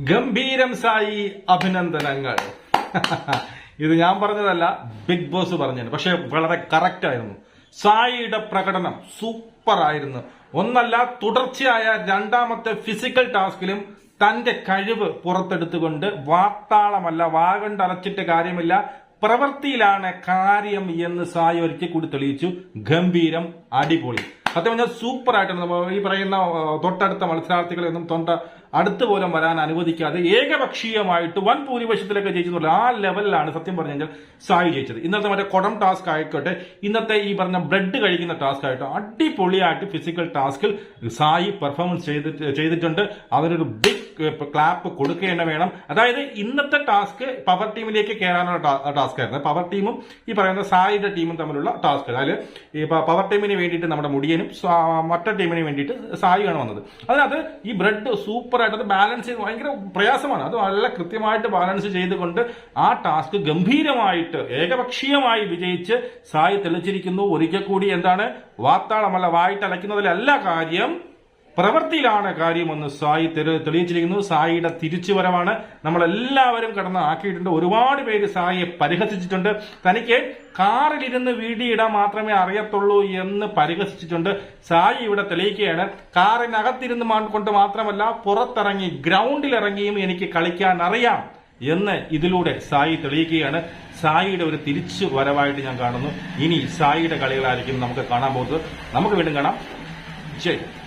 ഗംഭീരം സായി അഭിനന്ദനങ്ങൾ. ഇത് ഞാൻ പറഞ്ഞതല്ല ബിഗ് ബോസ് പറഞ്ഞത് പക്ഷെ വളരെ കറക്റ്റ് ആയിരുന്നു. സായിയുടെ പ്രകടനം സൂപ്പർ ആയിരുന്നു. ഒന്നല്ല തുടർച്ചയായ രണ്ടാമത്തെ ഫിസിക്കൽ ടാസ്കിലും തന്റെ കഴിവ് പുറത്തെടുത്തുകൊണ്ട് വാർത്താളമല്ല വാഗണ്ട് അലച്ചിട്ട് കാര്യമില്ല പ്രവൃത്തിയിലാണ് കാര്യം എന്ന് സായി ഒരിക്കൽ കൂടി തെളിയിച്ചു. ഗംഭീരം അടിപൊളി. സത്യം പറഞ്ഞാൽ സൂപ്പർ ആയിട്ടാണ്. ഈ പറയുന്ന തൊട്ടടുത്ത മത്സരാർത്ഥികളെ ഒന്നും തൊണ്ട അടുത്ത് പോലും വരാൻ അനുവദിക്കാതെ ഏകപക്ഷീയമായിട്ട് വൻ ഭൂരിപക്ഷത്തിലൊക്കെ ജയിച്ചെന്നുള്ള ആ ലെവലിലാണ് സത്യം പറഞ്ഞു കഴിഞ്ഞാൽ സായി ജയിച്ചത്. ഇന്നത്തെ മറ്റേ കൊടം ടാസ്ക് ആയിക്കോട്ടെ ഇന്നത്തെ ഈ പറഞ്ഞ ബ്ലഡ് കഴിക്കുന്ന ടാസ്ക് ആയിട്ടോ അടിപൊളിയായിട്ട് ഫിസിക്കൽ ടാസ്കിൽ സായി പെർഫോമൻസ് ചെയ്തിട്ട് ചെയ്തിട്ടുണ്ട്. അതിനൊരു ബിഗ് ക്ലാപ്പ് കൊടുക്കേണ്ട വേണം. അതായത് ഇന്നത്തെ ടാസ്ക് പവർ ടീമിലേക്ക് കയറാനുള്ള ടാസ്ക് ആയിരുന്നു. പവർ ടീമും ഈ പറയുന്ന സായിയുടെ ടീമും തമ്മിലുള്ള ടാസ്ക് അതായത് ഈ പവർ ടീമിന് വേണ്ടിയിട്ട് നമ്മുടെ മുടിയനും മറ്റേ ടീമിന് വേണ്ടിയിട്ട് സായിയാണ് വന്നത്. അതിനകത്ത് ഈ ബ്രെഡ് സൂപ്പർ ആയിട്ട് അത് ബാലൻസ് ചെയ്ത് ഭയങ്കര പ്രയാസമാണ്. അത് നല്ല കൃത്യമായിട്ട് ബാലൻസ് ചെയ്തുകൊണ്ട് ആ ടാസ്ക് ഗംഭീരമായിട്ട് ഏകപക്ഷീയമായി വിജയിച്ച് സായി തെളിച്ചിരിക്കുന്നു. ഒരിക്കൽ കൂടി എന്താണ്? വാർത്താളമല്ല വായിട്ടലയ്ക്കുന്നതിലല്ല കാര്യം പ്രവൃത്തിയിലാണ് കാര്യമെന്ന് സായി തെളിയിച്ചിരിക്കുന്നു. സായിയുടെ തിരിച്ചുവരവാണ് നമ്മളെല്ലാവരും കടന്ന് ആക്കിയിട്ടുണ്ട് ഒരുപാട് പേര് സായിയെ പരിഹസിച്ചിട്ടുണ്ട്. തനിക്ക് കാറിലിരുന്ന് വീടിയിടാൻ മാത്രമേ അറിയത്തുള്ളൂ എന്ന് പരിഹസിച്ചിട്ടുണ്ട്. സായി ഇവിടെ തെളിയിക്കുകയാണ്. കാറിനകത്തിരുന്ന് കൊണ്ട് മാത്രമല്ല പുറത്തിറങ്ങി ഗ്രൗണ്ടിൽ ഇറങ്ങിയും എനിക്ക് കളിക്കാൻ അറിയാം എന്ന് ഇതിലൂടെ സായി തെളിയിക്കുകയാണ്. സായിയുടെ ഒരു തിരിച്ചു വരവായിട്ട് ഞാൻ കാണുന്നു. ഇനി സായിയുടെ കളികളായിരിക്കും നമുക്ക് കാണാൻ പോകുന്നത്. നമുക്ക് വീണ്ടും കാണാം. ജയ്